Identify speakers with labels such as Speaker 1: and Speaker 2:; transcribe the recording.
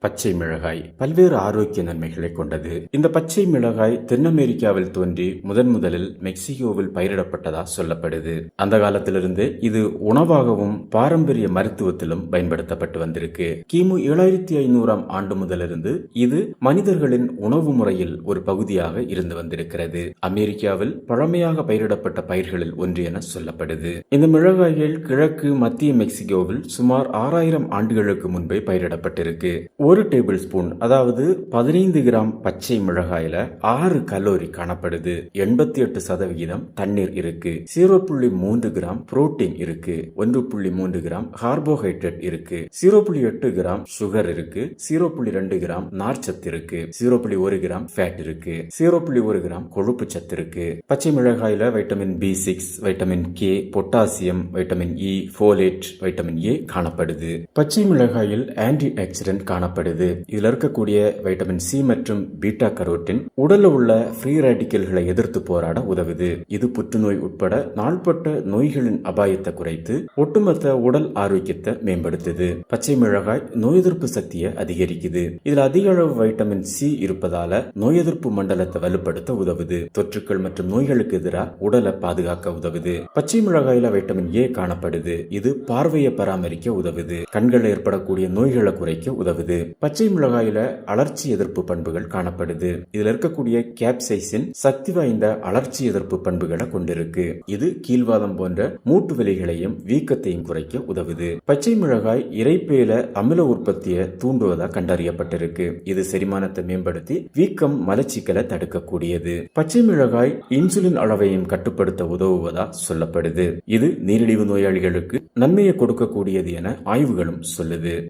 Speaker 1: பச்சை மிளகாய் பல்வேறு ஆரோக்கிய நன்மைகளை கொண்டது. இந்த பச்சை மிளகாய் தென் அமெரிக்காவில் தோன்றி முதன் முதலில் மெக்சிகோவில் பயிரிடப்பட்டதா சொல்லப்படுது. அந்த காலத்திலிருந்து இது உணவாகவும் பாரம்பரிய மருத்துவத்திலும் பயன்படுத்தப்பட்டு வந்திருக்கு. கிமு ஏழாயிரத்தி ஐநூறாம் ஆண்டு முதலிருந்து இது மனிதர்களின் உணவு முறையில் ஒரு பகுதியாக இருந்து வந்திருக்கிறது. அமெரிக்காவில் பழமையாக பயிரிடப்பட்ட பயிர்களில் ஒன்று என சொல்லப்படுது. இந்த மிளகாய்கள் கிழக்கு மத்திய மெக்சிகோவில் சுமார் ஆறாயிரம் ஆண்டுகளுக்கு முன்பே பயிரிடப்பட்டிருக்கு. ஒரு டேபிள் ஸ்பூன் அதாவது பதினைந்து கிராம் பச்சை மிளகாயில ஆறு கலோரி காணப்படுது. எண்பத்தி எட்டு சதவிகிதம் தண்ணீர் இருக்கு. ஜீரோ புள்ளி மூன்று கிராம் புரோட்டீன் இருக்கு. ஒன்று புள்ளி மூன்று கிராம் கார்போஹைட்ரேட் இருக்கு. ஜீரோ புள்ளி எட்டு கிராம் சுகர் இருக்கு. ஜீரோ புள்ளி ரெண்டு கிராம் நார்ச்சத்து இருக்கு. ஜீரோ புள்ளி ஒரு கிராம் ஃபேட் இருக்கு. ஜீரோ புள்ளி ஒரு கிராம் கொழுப்பு சத்து இருக்கு. பச்சை மிளகாயில vitamin B six vitamin K potassium vitamin E folate vitamin A காணப்படுது. பச்சை மிளகாயில் ஆன்டி ஆக்சிடென்ட் காணப்படுது. இதுல இருக்கக்கூடிய வைட்டமின் சி மற்றும் பீட்டா கரோட்டின் உடல்ல உள்ள ஃப்ரீ ரேடிக்கல்களை எதிர்த்து போராட உதவுது. இது புற்றுநோய் உட்பட நாள்பட்ட நோய்களின் அபாயத்தை குறைத்து ஒட்டுமொத்த உடல் ஆரோக்கியத்தை மேம்படுத்துது. பச்சை மிளகாய் நோய் எதிர்ப்பு சக்தியை அதிகரிக்குது. இதுல அதிக அளவு வைட்டமின் சி இருப்பதால நோய் எதிர்ப்பு மண்டலத்தை வலுப்படுத்த உதவுது. தொற்றுக்கள் மற்றும் நோய்களுக்கு எதிராக உடலை பாதுகாக்க உதவுது. பச்சை மிளகாயில வைட்டமின் ஏ காணப்படுது. இது பார்வையை பராமரிக்க உதவுது. கண்கள் ஏற்படக்கூடிய நோய்களை குறைக்க உதவுது. பச்சை மிளகாயில அலர்ச்சி எதிர்ப்பு பண்புகள் காணப்படுது. இதுல இருக்கக்கூடிய கேப்சைசின் சக்தி வாய்ந்த அலர்ச்சி எதிர்ப்பு பண்புகளை கொண்டிருக்கு. இது கீழ்வாதம் போன்ற மூட்டு வலிகளையும் வீக்கத்தையும் குறைக்க உதவுது. பச்சை மிளகாய் இறைப்பையில அமில உற்பத்தியை தூண்டுவதா கண்டறியப்பட்டிருக்கு. இது செரிமானத்தை மேம்படுத்தி வீக்கம் மலச்சிக்கலை தடுக்கக்கூடியது. பச்சை மிளகாய் இன்சுலின் அளவையும் கட்டுப்படுத்த உதவுவதா சொல்லப்படுது. இது நீரிழிவு நோயாளிகளுக்கு நன்மையை கொடுக்கக்கூடியது என ஆய்வுகளும் சொல்லுது.